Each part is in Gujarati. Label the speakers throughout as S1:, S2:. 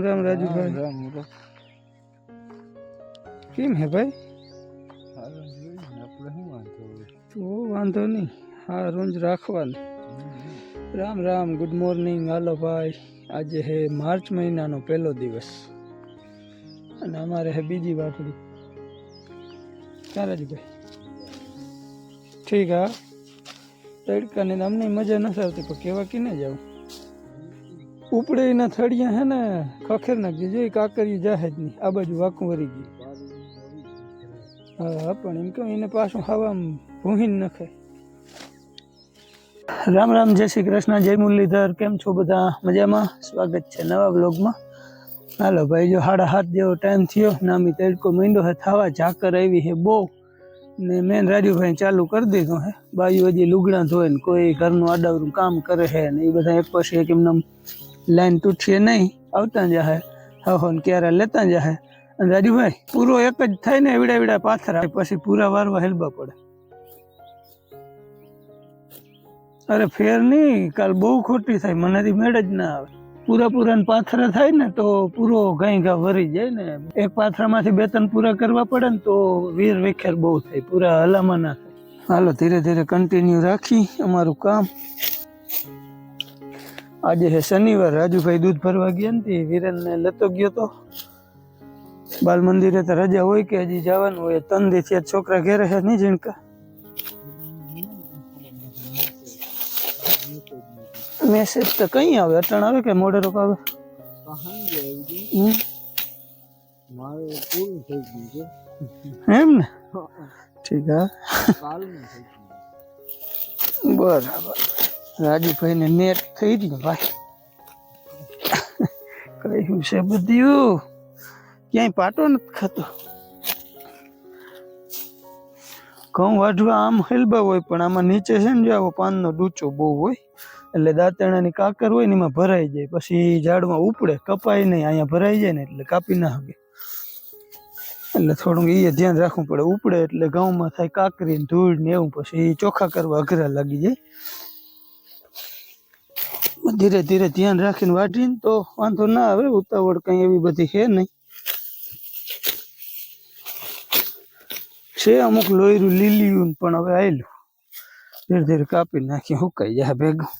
S1: રામ રામ રાજુભાઈ
S2: રામ રામ
S1: કેમ હે ભાઈ? તો વાંધો નહીં. હા રોજ રાખવાનું. Ram Ram good morning. હાલો ભાઈ. આજે હે માર્ચ મહિનાનો પહેલો દિવસ. અને અમારે હે બીજી વાટડી ક્યાં રાજુભાઈ ઠીક હા. તડકાની અમને મજા નથી આવતી પણ કેવા કીને જાવ ઉપડે એના થળિયા હે ને ખખેર નાખજે જોઈ કાકરિયું જાહે જ નહીં. આ બાજુ વાંકું વરી ગયું. હા પણ એમ કહું, એને પાછું હવામાં ભૂહીને નખે રામ રામ, જય શ્રી કૃષ્ણ, જય મુરલીધર. કેમ છો બધા? મજામાં? સ્વાગત છે નવા બ્લોગમાં હાલો ભાઈ, જો સાડા હાથ જેવો ટાઈમ થયો, નામી તડકો મીંડો હે, થવા ઝાકર આવી હે બહુ. ને મેન રાજુભાઈ ચાલુ કરી દીધું હે. બાજુ હજી લુગડા ધોય ને કોઈ ઘરનું આડાવરું કામ કરે હે ને, એ બધા એક પછી એક એમને લાઈન તૂટશે નહીં. આવતા જાહે હો. ને ક્યારે લેતા જાહે અને રાજુભાઈ, પૂરો એક જ થાય ને એવડા એવડા પાથરા. પછી પૂરા વારવા હેલબા પડે. અરે ફેર નહીં. કાલ બહુ ખોટી થાય. મનેથી મેળ જ ના આવે. પૂરા પૂરા પાથરા થાય ને તો પૂરો ગાઈ ઘા વરી જાય ને. એક પાથરામાંથી બે ત્રણ પૂરા કરવા પડે ને તો વીર વિખેર બહુ થાય. પૂરા હલામાં ના થાય. હાલો, ધીરે ધીરે કન્ટિન્યુ રાખી અમારું કામ. આજે છે શનિવાર રાજુભાઈ દૂધ ભરવા ગયા ને તે વિરેનને લેતો ગયો તો. બાલ મંદિરે તો રજા હોય કે હજી જવાનું હોય ત્રણ દી થયા છોકરા ઘેરે છે નહીં ઝીણકા? મેસેજ તો કઈ આવે અટણ આવે કે મોડે રોક આવે?
S2: કહાંગે આવી ગઈ
S1: હમ?
S2: મારે પૂરું થઈ ગયું છે
S1: એમ ને ઠીક હા.
S2: કાલનું થઈ ગયું
S1: બરાબર. રાજુભાઈને નેટ થઈ ગયું ભાઈ. કહ્યું છે બધું. ક્યાંય પાટો નથી ખાતો. ઘઉં વાઢવા આમ હેલબા હોય, પણ આમાં નીચે છે ને આવો પાનનો ડૂચો બહુ હોય, એટલે દાંતણાની કાકર હોય ને એમાં ભરાઈ જાય. પછી ઝાડમાં ઉપડે, કપાય નહીં, અહીંયા ભરાઈ જાય ને એટલે કાપી ના શકે. એટલે થોડુંક એ ધ્યાન રાખવું પડે. ઉપડે એટલે ઘઉંમાં થાય કાકરી ધૂળ ને એવું, પછી ચોખા કરવા અઘરા લાગી જાય. ધીરે ધીરે ધ્યાન રાખીને વાઢીને તો વાંધો ના આવે, ઉતાવળ કઈ એવી બધી છે નહીં. છે અમુક લોહીરું લીલીયું પણ હવે આયેલું. ધીરે ધીરે કાપી નાખી હુકાઈ જાય ભેગું.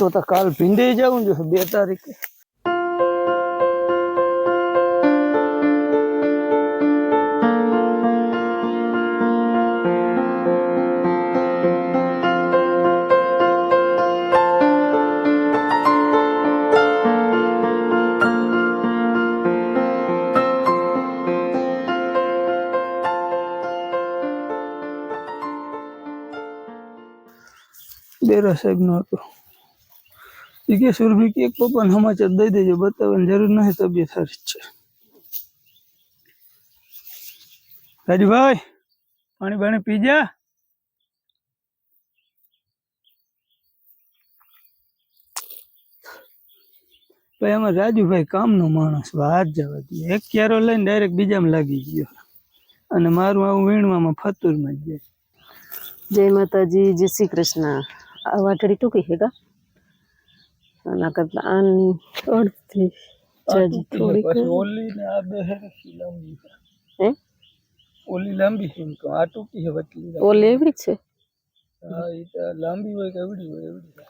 S1: તો તો કાલ ભીંડે જવું જોઈએ બે તારીખે. બેરા નો હતો. એ કે સુરભી કે પપ્પાને સમાચાર દઈ દેજો, બતાવવાની જરૂર નથી, તબિયત સારી છે. રાજુભાઈ પાણી બાણી પી જા ભાઈ એમાં રાજુભાઈ કામનો માણસ વાત જવા દે. એક ક્યારો લઈને ડાયરેક્ટ બીજામાં લાગી ગયો. અને મારું આવું વીણવામાં ફતુરમાં જાય.
S3: જય માતાજી, જય શ્રી કૃષ્ણ. આ વાટડી ટૂંકી છે કા? આના કરતા આની અડધી જાજી થોડીક
S1: ઓલી ને આ બે હેરખી લાંબી.
S3: હે?
S1: ઓલી લાંબી છે એમ આ ટૂંકી છે વચલી
S3: ઓલી એવડી છે?
S1: હા એ તો લાંબી હોય કે એવડી હોય એવડી.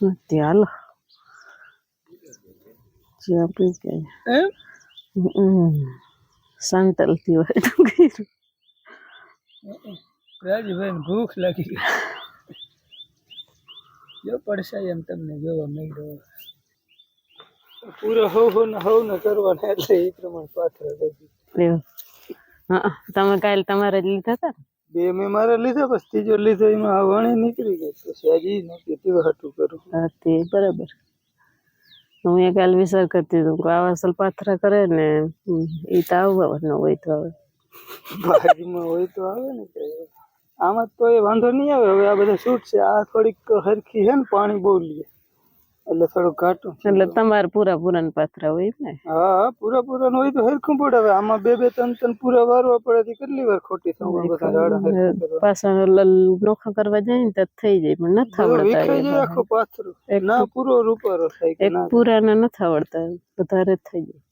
S3: નથી હાલો. જ્યાં પી ગયા
S1: એમ?
S3: સાંતલથી હોય ટૂંકી
S1: રાજીભાઈ ભૂખ લાગી ગઈ. જો પડશે એમ તમને જોવા મળ્યો પૂરો હવ હવ ને હવ ને કરવાના એટલે એ પ્રમાણે પાત્ર કરી
S3: હા તમે કાલ તમારે જ લીધા હતા? ને?
S1: બે મેં મારા લીધા બસ ત્રીજો લીધો એમાં આ વણી નીકળી ગઈ. પછી હજી નથી તેવા હાટું કરું.
S3: હા તે બરાબર. હું એ કાલ વિચાર કરતી હતી કે આવા સલ પાથરા કરે ને એ તો આવવાનો હોય તો આવે.
S1: બાજુમાં હોય તો આવે ને કે આમાં તો એ વાંધો નહીં આવે. હવે આ બધા શૂટ છે. આ થોડીક હરખી છે ને પાણી બહુ લે. એટલે થોડું ઘાટું
S3: એટલે તમારે પૂરા પૂરા ને પાથરા હોય ને?
S1: હા પૂરા પૂરા હોય તો હરખું પડે. હવે આમાં બે બે ત્રણ ત્રણ પૂરા વારવા પડે થી કેટલી વાર ખોટી થવું બધા રાડા.
S3: પાછા નોખા કરવા જાય ને તો થઈ જાય પણ નથી
S1: હવે
S3: આવડતા
S1: વિખાઈ જાય
S3: એ
S1: પાથરું. ના પૂરો રૂપારો થાય
S3: એક
S1: ના
S3: પૂરાના નથી વધારે થઈ જાય.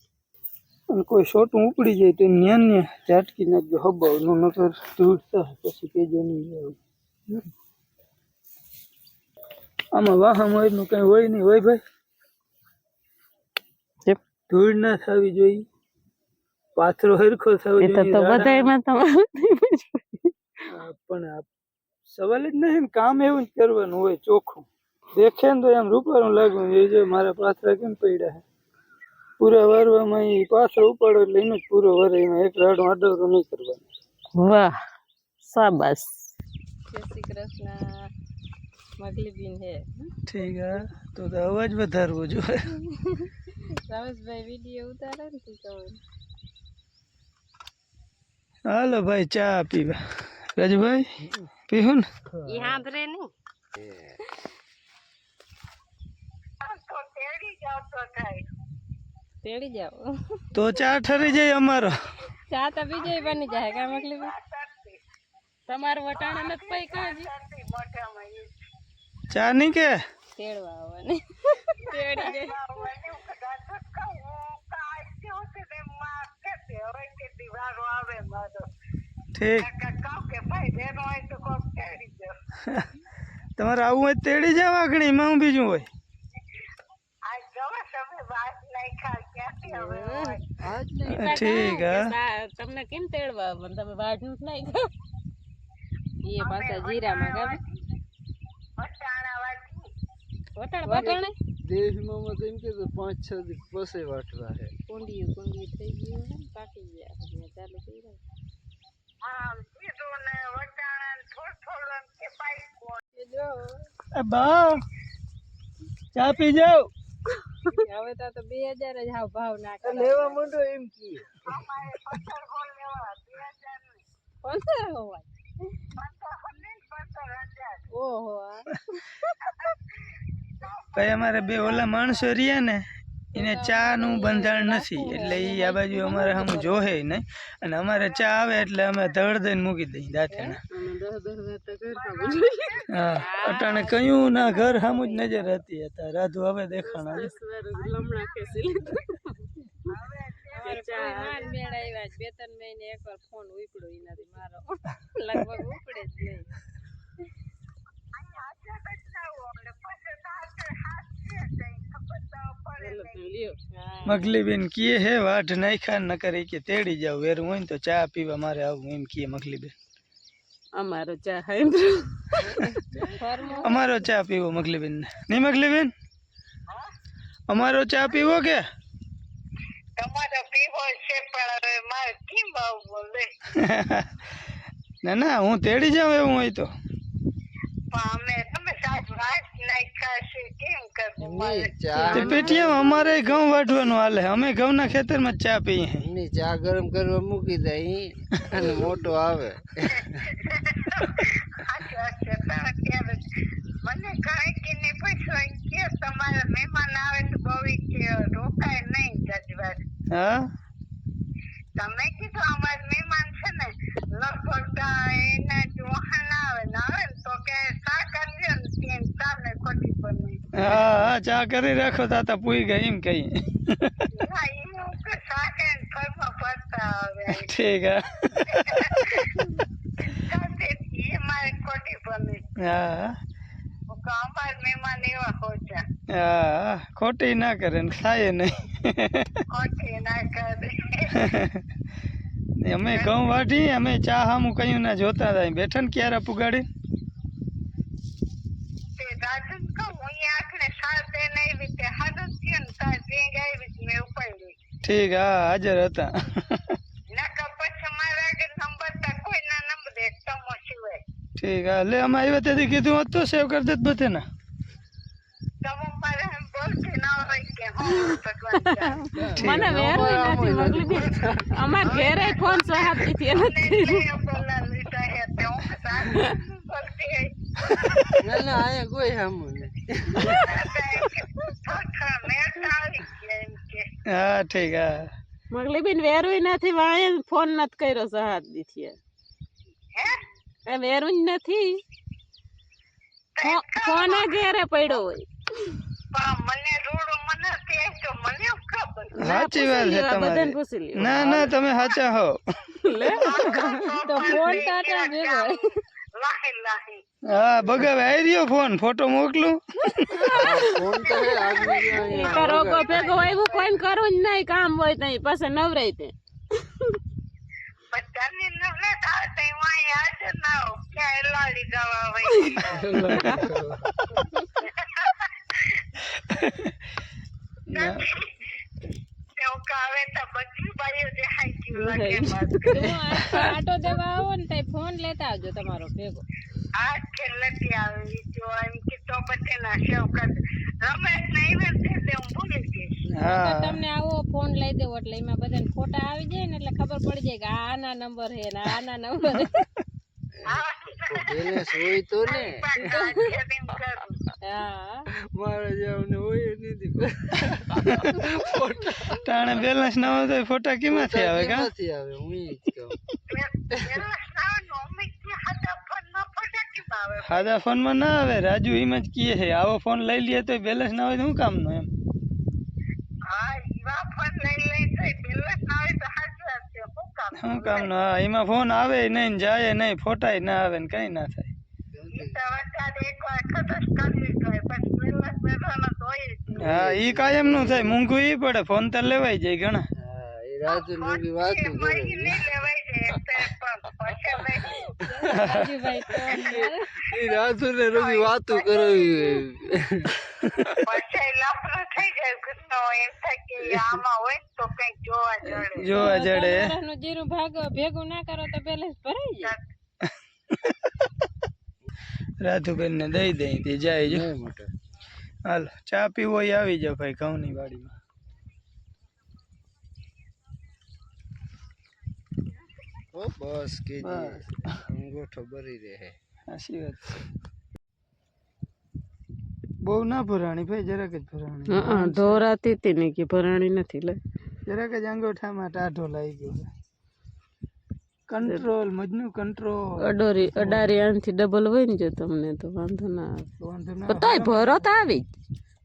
S1: અને કોઈ શોટું ઉપડી જાય તો ન્યા ને ઝાટકી નાખજો હબાવનું નકર ધૂળ પછી કેજો નહીં આમાં વાહન હોયનું કઈ હોય નહીં હોય ભાઈ? ધૂળ ના થવી જોઈએ. પાથરો હરખો થવો જોઈએ
S3: તો બધાયમાં તમારે
S1: પણ સવાલ જ નહીં કામ એવું જ કરવાનું હોય ચોખ્ખું. દેખે ને તો એમ રૂપારું લાગવું એ જો મારા પાથરા કેમ પડ્યા છે? પૂરા વારવામાં એ પાથરો ઉપાડો એટલે એનો જ પૂરો વરે એમાં એક રાડો આડવરો નહીં કરવાનો.
S3: વાહ શાબાશ.
S4: જય શ્રી કૃષ્ણ. મગલી બેન હે.
S1: ઠીક હે તો તો અવાજ વધારવો જોઈએ.
S4: રમેશભાઈ વીડિયો ઉતારે ને તું કહું
S1: હાલો ભાઈ ચા પીવા રાજુભાઈ પીવું ને.
S4: ઈ હાંભરે નહીં તેડી જાઓ.
S1: તો ચા ઠરી જાય અમારો.
S4: ચા તો બીજો બની જાય કામ એટલી તમારું વટાણા નથી પૈ કાજી
S1: ચા નહીં કે?
S4: તેડવા આવવાની. તેડી જાય.
S1: ઠીક. તમારે આવું હોય તો તેડી જાવ આગળ એમાં હું બીજું હોય. ઠીક હે.
S4: તમને કેમ તેડવા પણ તમે વાઢનું જ નહીં. એ પાછા જીરામાં ગામ વટાણ વટાણે
S2: દેશમાં એમ કે પાંચ છ દિવસ પછી વાટવા છે
S4: કુંડિયું કુંડિયું થઈ ગયું ને પાકી ગયા. એટલે ચાલુ થઈ એ
S1: બા ચા પી જાવ
S4: હવે તો તો બે હજાર જ હાવ ભાવ ના કરે
S2: લેવા માંડો એમ કીએ
S4: પંદર હોય ઓહો
S1: કઈ અમારે બે ઓલા માણસો રહ્યા ને એને ચા નું બંધારણ નથી. એટલે એ આ બાજુ અમારે હમ જોહે નહીં. અને અમારે ચા આવે એટલે અમે ધડ દઈને મૂકી દઈએ દાંતેણા.
S3: અમે દસ દસ વાર તો કરતા હોય.
S1: હા અટાણે કયું ના ઘર સામું જ નજર હતી હતા રાધુ હવે દેખાણા છે.
S3: દસ વાર લમણા ખેંચી લીધા.
S4: અમારે કોઈ માન મેળ આવ્યા જ. બે ત્રણ મહિને એકવાર ફોન ઉપડ્યો ઈ નથી મારો લગભગ ઉપડે જ નહીં
S3: એટલે તો લ્યો.
S4: હા.
S1: મગલી બેન કીએ હે વાઢ નાખ્યા ન કરે કે તેડી જાવ વેરું હોય ને તો ચા પીવા મારે આવું એમ કીએ મગલી બેન
S3: અમારો ચા.
S1: અમારો ચા પીવો મગલી બેન નહીં મગલી બેન અમારો ચા પીવો કે? ના ના હું તેડી જાઉં એવું હોય તો.
S2: અમે
S1: તે પેટીએમ અમારે ઘઉં વાઢવાનું હાલે. અમે ઘઉંના ખેતરમાં ચા પીએ
S2: ચા ગરમ કરવા મૂકી દે અને મોટો આવે.
S5: મને કાંઈ કે ને પૂછ્યું કે તમારા મહેમાન આવે તો બહુ કે રોકાય નહીં જજવાર
S1: હા?
S5: તમે કીધું અમારા મહેમાન છે ને લગભગ તો એના જોહાન આવે ને આવે ને તો કે શા કરજો ને તેમ સામે ખોટી બની
S1: હા ચા કરી રાખો તાતા પૂઈ ગયા એમ
S5: કઈ
S1: ઠીક હા.
S5: એ મારે ખોટી બની
S1: હા. ખોટી ના કરે ને ખાય નહીં.
S5: ખોટી ના કરે.
S1: અમે ઘઉં વાઢી અમે ચા હામું કયું ના જોતા હતા બેઠા ને ક્યારે પુગાડી
S5: તે રાજન કહું હું આખને સાર દઈને આવી તે હારું થયું ને તાર બેંગ આવી જ મેં ઉપાડી
S1: ઠીક હા હાજર હતા ઠીક હા લે અમે આવ્યા ત્યાંથી કીધું હોત તો સેવ કરી દેત બધે ને.
S4: મને વેરવી નથી મોકલી દે અમાર ઘેરે ફોન સહાતી થી નથી
S5: બોલા લીધા હે તે હું સાચું બોલતી હે.
S2: ના ના અહીંયા કોઈ સામું
S1: હા ઠીક હા.
S4: મગલી બેન વેરવી નથી વાય ફોન નથી કર્યો સહાત દીથી
S5: હે?
S4: એ વેરું જ નથી. ફોન ઘેરે પડ્યો હોય.
S5: પણ મને રૂડું મને તે તો મને શું ખબર
S1: સાચી વાત છે તમારી. ના ના તમે સાચા હો.
S4: તો ફોન કાઢવા ભેગો.
S5: લાહી લાહી.
S1: હા બગાવે આવી રહ્યો ફોન. ફોટો મોકલું.
S4: રોગો ભેગો હોય એવું કોઈ કરું જ નહીં કામ હોય તઈ પછી નવરાય તે. આટો દેવા આવો ને તઈ ફોન લેતા આવજો તમારો ભેગો.
S5: આ ખેલતી આવી જો એમ કે તો પછી ના તે હું ભૂલી જઈશ
S1: હા.
S4: તમને આવો ફોન લઈ દેવો એટલે એમાં બધાને ફોટા આવી જાય ને એટલે ખબર પડી જાય કે આના નંબર હે ને આના નંબર
S2: બેલેન્સ હોય તો ને.
S5: પણ આ ખેલીને કરું.
S4: હા.
S2: મારે જેવું હોય નથી.
S1: ટાણે બેલેન્સ ના હોય તો ફોટા કેમાંથી આવે કા?
S2: આવે હું જ કહું
S5: પેલા સ્નાન અમિત કે હતા ફોન ન ફોટા કેમ આવે
S1: સાદા ફોનમાં ના આવે રાજુ એમ જ કહે છે આવો ફોન લઈ લઈએ તો બેલેન્સ ના હોય તો શું કામનો એમ?
S5: શું કામ
S1: શું હા એમાં ફોન આવે નહીં જાય નહીં ફોટાય ના આવે ને કઈ ના થાય. હા ઈ કાયમનું થાય મોંઘું ઈ પડે ફોન તો લેવાય જાય ઘણા.
S2: એ વાતું રાતુ ને રોગી વાતું કરવી
S5: પછી લફડો થઈ જાય ગુસ્સો એમ થાય કે આમાં હોય ને તો કંઈક જોવા જડે.
S1: જોવા જડે.
S4: ત્રણ જીરું ભાગ ભેગું ના કરો તો બેલેન્સ ભરાઈ જાય.
S1: રાધુબેન ને દઈ દઈ તે જાય જો.
S2: નહીં
S1: ચા પીવો આવી જાવ ભાઈ ઘઉં ની વાડીમાં.
S2: ઓ બસ કે અંગોઠો ભરી રહે.
S1: સાચી વાત છે. બહુ ના ભરાણી ભાઈ જરાક જ ભરાણી.
S3: હા ઢોરાતી હતી ને કે ભરાણી નથી લે
S1: જરાક જ અંગોઠામાં ટાઢો લાગી ગયો કંટ્રોલ મજનું કંટ્રોલ
S3: અડોરી અડારી આનથી ડબલ હોય ને જો તમને તો વાંધો ના આવે.
S1: વાંધો ના
S3: તોય ભરો તો આવી.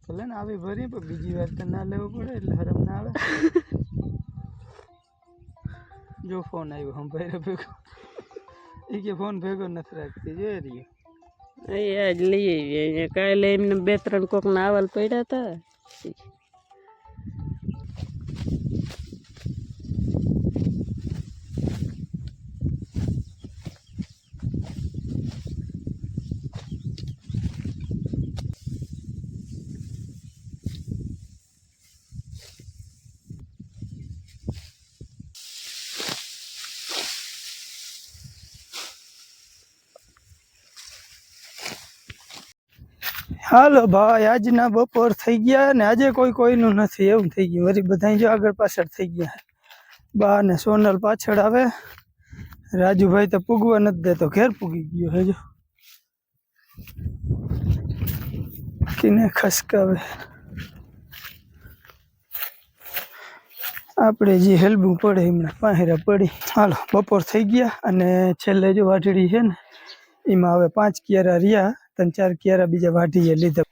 S1: ભલે ને આવી ભરી પણ બીજી વાર તો ના લેવો પડે એટલે હરમ ના આવે. જો ફોન આવ્યો હમ ભાઈ ભેગો. એ કે ફોન ભેગો નથી રાખતી, જોઈ રહ્યો.
S3: અહીંયા જ લઈ આવી કાલે એમને બે ત્રણ કોક અવાલ પડ્યા હતા.
S1: હાલો ભાઈ, આજના બપોર થઈ ગયા ને આજે કોઈ કોઈનું નથી, એવું થઈ ગયું. વળી બધા જો આગળ પાછળ થઈ ગયા. બા ને સોનલ પાછળ આવે. રાજુભાઈ તો પૂગવા નથી દેતો, ઘેર પૂગી ગયો હે જો. કિને ખસકાવે. આપણે જે હેલબું પડે એમણે પાહેરા પડી. હાલો, બપોર થઈ ગયા અને છેલ્લે જો વાટડી છે ને, એમાં હવે પાંચ કિયારા રહ્યા. ત્રણ ચાર કિયારા બીજા વાઢીએ લીધા.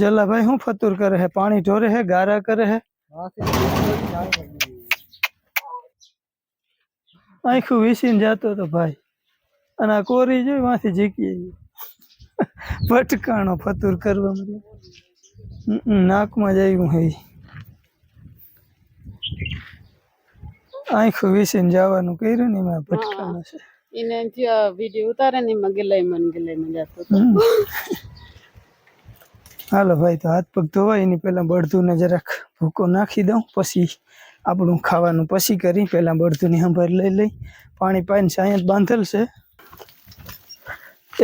S1: જલા ભાઈ શું ફતુર કરે હે, પાણી ઢોરે હે, ગારા કરે હે. આખું વિસીને જતો તો ભાઈ, અને આ કોરી જોઈ માંથી જીકીએ ભટકાણો ફતુર કરવા મળ્યો. નાકમાં જ આવ્યું હે. આખું વીસીને જવાનું કર્યું ને એમાં ભટકાણો છે.
S3: એને જો વીડિયો ઉતારે ને એમાં ગેલાઈ મન ગેલાઈ માં જતો
S1: હાલો ભાઈ, તો હાથ પગ ધોવાય, એની પહેલા બળધું ને જરાક ભૂકો નાખી દઉં, પછી આપણું ખાવાનું પછી કરી, પહેલા બળધુની સંભાળ લઈ લઈ. પાણી પાઈને સાયત બાંધેલ છે.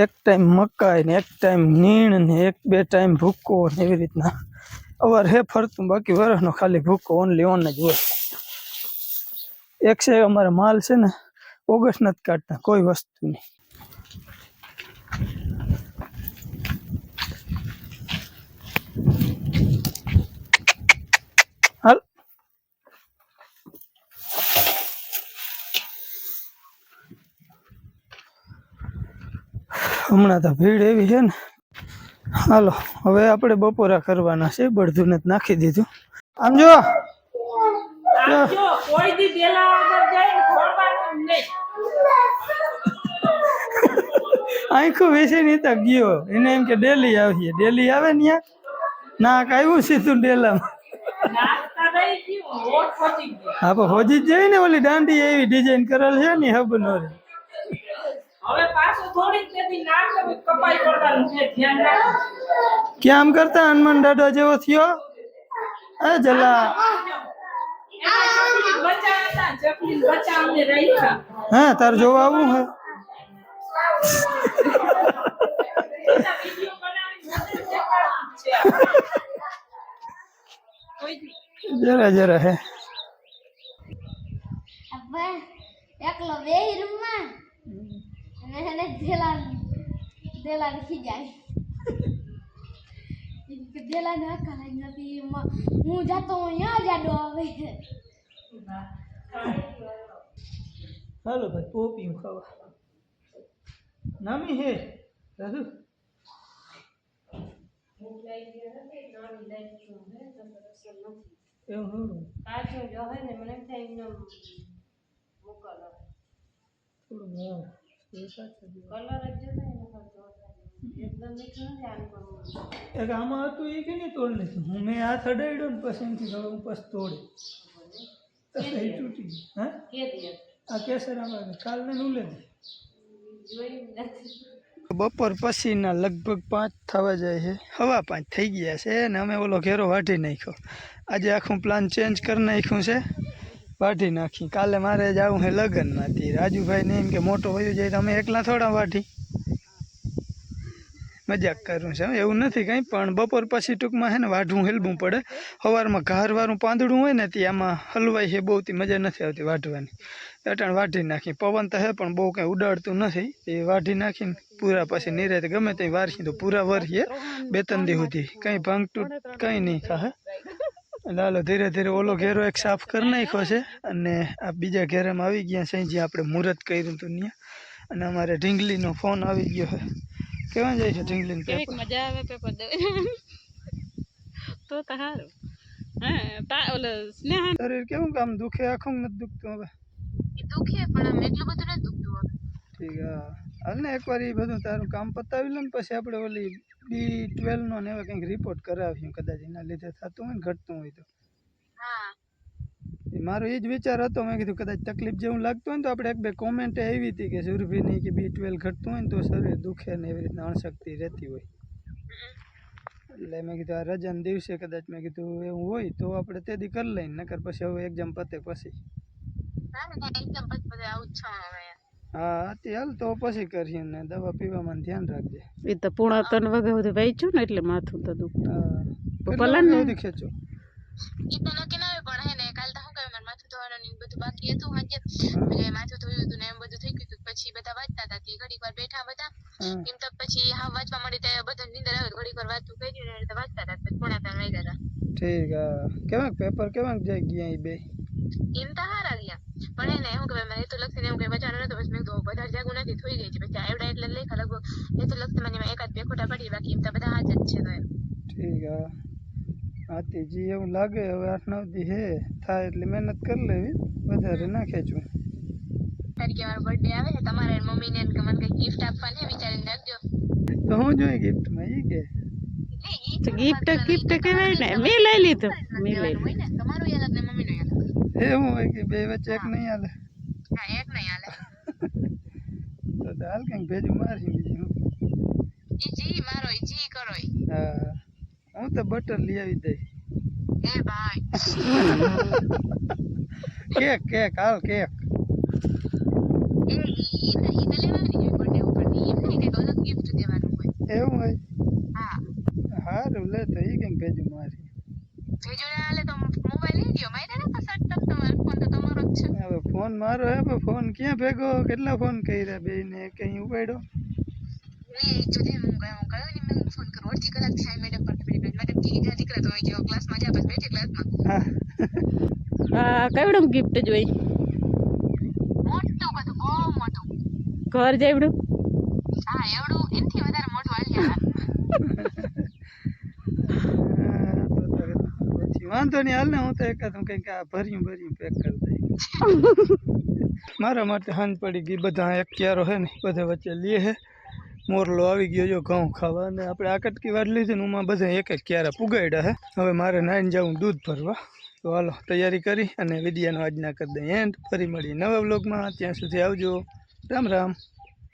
S1: એક ટાઈમ મકાઈ ને એક ટાઈમ નીણ ને એક બે ટાઈમ ભૂકો ને એવી રીતના. અવાર હે ફરતું, બાકી વરસનો ખાલી ભૂકો ઓનલી ઓન જ હોય. એક છે અમારે માલ છે ને ઓગસ્ટ નથી કાઢતા, કોઈ વસ્તુ નહીં. હાલ. હમણાં તો ભીડ એવી છે ને. હાલો, હવે આપણે બપોરા કરવાના છે બળધું નાખી દીધું. આમ જો.
S4: કોઈ પેલા વગર જાય
S1: આખું વેચી ની તો ગયો. એને એમ કે ડેલી આવીએ. ડેલી આવે ને યાર નાક આવ્યું સીધું ડેલામાં. હા પણ હોજી જ જઈ ને ઓલી દાંડી એવી ડિઝાઇન કરેલ છે ને હબ નો ક્યાં કરતા હનુમાન દાદા જેવો થયો? એ જલા. હા તાર જોવા આવું હે જરા જરા હે.
S6: એકલો બે રૂમમાં. અને એને દેલા દેલા લખી જાય દેલા ને અક્કલ જ નથી. એમાં હું જાતો અહીંયા જાડો આવે.
S1: હાલો ભાઈ પોપિયું ખાવા. નામી હે દાદુ એવું થોડું
S4: પાછું જો હોય ને મને થાય એમને મોકલો
S1: થોડું હા.
S4: કલર જ જોતા એને કરતો એકદમ મીઠું નથી આનું કરવું
S1: એક આમાં હતું એ કે નહીં તોડ લીધું હું મેં હાથ અડાડ્યો ને પછી એમથી હવે હું પછી તોડે. તૂટી હા? આ કેસર આમાં કાલને નું લે બપોર પછીના લગભગ પાંચ થવા જાય છે. હવા પાંચ થઈ ગયા છે ને અમે ઓલો ઘેરો વાઢી નાખ્યો. આજે આખું પ્લાન ચેન્જ કરી નાખ્યું છે. વાઢી નાખી. કાલે મારે જવું છે લગ્નમાંથી. રાજુભાઈને એમ કે મોટો વયો જાય તો અમે એકલા થોડા વાઢી. મજાક કરું છે. એવું નથી કંઈ, પણ બપોર પછી ટૂંકમાં છે ને વાઢવું હેલવું પડે. સવારમાં ઘારવાળું પાંદડું હોય ને તે આમાં હલવાઈ છે બહુ તી મજા નથી આવતી વાઢવાની. અટાણ વાઢી નાખી. પવન તો હે, પણ બહુ કંઈ ઉડાડતું નથી. એ વાઢી નાખીને પૂરા પછી નિરાતે ગમે તે વારસી તો પૂરા વરસીએ બે ત્રણ દી સુધી. કંઈ ભાંગતું કંઈ નહીં ખાહે લાલો ધીરે ધીરે ઓલો ઘેરો એક સાફ કરી નાખ્યો છે અને આ બીજા ઘેરામાં આવી ગયા છે. જ્યાં આપણે મુહૂર્ત કર્યું હતું ત્યાં. અને અમારે ઢીંગલીનો ફોન આવી ગયો છે. કેવા જાય છે ઢીંગલીનું
S4: કેવીક
S1: પેપર?
S4: મજા આવે પેપર દે તો તો સારું હા તા ઓલો સ્નેહ
S1: શરીર કેવું કામ દુખે? આખું નથી દુખતું હવે.
S6: એ દુખે પણ આમ એટલું બધું નથી દુખતું હવે.
S1: ઠીક હા. હાલ ને એકવાર એ બધું તારું કામ પતાવી લે ને પછી આપણે ઓલી બી ટ્વેલ્વનો ને એવા કંઈક રિપોર્ટ કરાવ્યું કદાચ એના લીધે થતું હોય ને ઘટતું હોય તો. મારો એ જ વિચાર હતો. મેં કીધું કદાચ તકલીફ જેવું લાગતું હોય ને તો આપણે એક બે કોમેન્ટ આવી હતી કે સુરભીની કે બી ટ્વેલ્વ ઘટતું હોય ને તો શરીર દુખે ને એવી રીતના અણશક્તિ રહેતી હોય. એટલે મેં કીધું આ રજાના દિવસે કદાચ મેં કીધું એવું હોય તો આપણે તે દી કરી લઈને નકર પછી હવે એક્ઝામ પતે પછી.
S6: એકદમ પછી બધું આવું જ છે હવે
S1: હા તે હાલ તો પછી કરીએ ને દવા પીવામાં ધ્યાન રાખજે.
S3: એ તો પૂણા ત્રણ સુધી વાંચ્યું ને એટલે માથું તો દુખતું.
S1: હા
S3: પપ્પા
S1: કેટલા
S3: લાને.
S1: વાગે સુધી ખેંચો
S6: એ તો નક્કી ના હોય પણ હે ને કાલ તો શું કહે મારે માથું ધોવાનું ને બધું બાકી હતું હાજે એટલે માથું ધોયું હતું ને એમ બધું થઈ ગયું હતું. પછી બધા વાંચતા હતા તે ઘડીક વાર બેઠા બધા.
S1: હા.
S6: એમ તો પછી હા વાંચવા મળી ત્યારે બધા નીંદર આવે ઘડીક વાર વાંચતું કર્યું ને એટલે વાંચતા હતા. પછી પોણા ત્રણ વાગ્યા હતા.
S1: ઠીક હા. કેવાક પેપર કેવાક જાય ગયા એ બે?
S6: એમ તો હારા ગયા પણ એને શું કહેવાય મને તો લક્ષી એવું કઈ બચાવવાનું નતું. પછી મેં કીધું વધારે જાગું નથી થઈ ગઈ છે. પછી આવડા એટલે લેખા લગભગ એ તો લક્ષી મને એમાં એકાદ બે ખોટા પડી બાકી એમ તો બધા હાજર જ છે તો એમ.
S1: ઠીક હા. હાથી જી એવું લાગે હવે આઠ નવ દી હે થાય એટલે મહેનત કરી લેવી વધારે ના ખેંચવું.
S6: તારીખે મારો બર્થડે આવે છે તમારે મમ્મીને ને કે મને કઈ ગિફ્ટ આપવાની વિચારીને રાખજો.
S1: તો હું જોઈ ગિફ્ટમાં એ કે?
S3: ગિફ્ટ ગિફ્ટ કહેવાય ને મેં લઈ લીધું મેં લઈ લીધું.
S6: ને તમારું યાદ ને મમ્મીનું યાદ
S1: એવું હોય કે બે વચ્ચે એક નહીં હાલે?
S6: હા એક નહીં હાલે.
S1: તો તો હાલ કંઈક ભેજું મારી બીજું. હું
S6: ઈ જી મારો ઈ જી કરો
S1: હા. હું તો બટર લઈ આવી દઈ
S6: એ ભાઈ?
S1: કેક કેક હાલ કેક. એવું હોય?
S6: હા.
S1: સારું લે તો એ કેમ ભેજું મારી? હવે ફોન મારો હે ફોન ક્યાં ભેગો? કેટલા ફોન કર્યા બે ને કઈ ઉપાડ્યો?
S6: એ જો દે હું ગયો હું ગયો ને મેં ફોન કર્યો અડધી કલાક થાય મેડમ પર મેડમ મેડમ કી દીકરા તો અહીં જેવો ક્લાસમાં જા બસ બેઠી ક્લાસમાં
S1: હા
S3: આ કવડું ગિફ્ટ જોઈ
S6: મોટું બધું બહુ મોટું
S3: ઘર જેવડું
S6: હા એવડું એનથી વધારે મોટું
S1: તો પછી વાંધો નહીં હાલ ને હું તો એકાદ હું કંઈક આ ભર્યું ભર્યું પેક કરી દઈ મારા માટે હાંજ પડી ગઈ બધા એક ક્યારો હે ને બધા વચ્ચે લે હે મોરલો આવી ગયો જો ઘઉં ખાવા અને આપણે આ કટકી વાટ લીધી ને ઉમાં બધા એક એક ક્યારે પુગાડ્યા હે. હવે મારે નાઈને જવું દૂધ ભરવા. તો હાલો, તૈયારી કરી અને વિડિયાનો આજના કરી દઈએ. એન્ડ ફરી મળીએ નવા બ્લોગમાં ત્યાં સુધી આવજો. રામ રામ.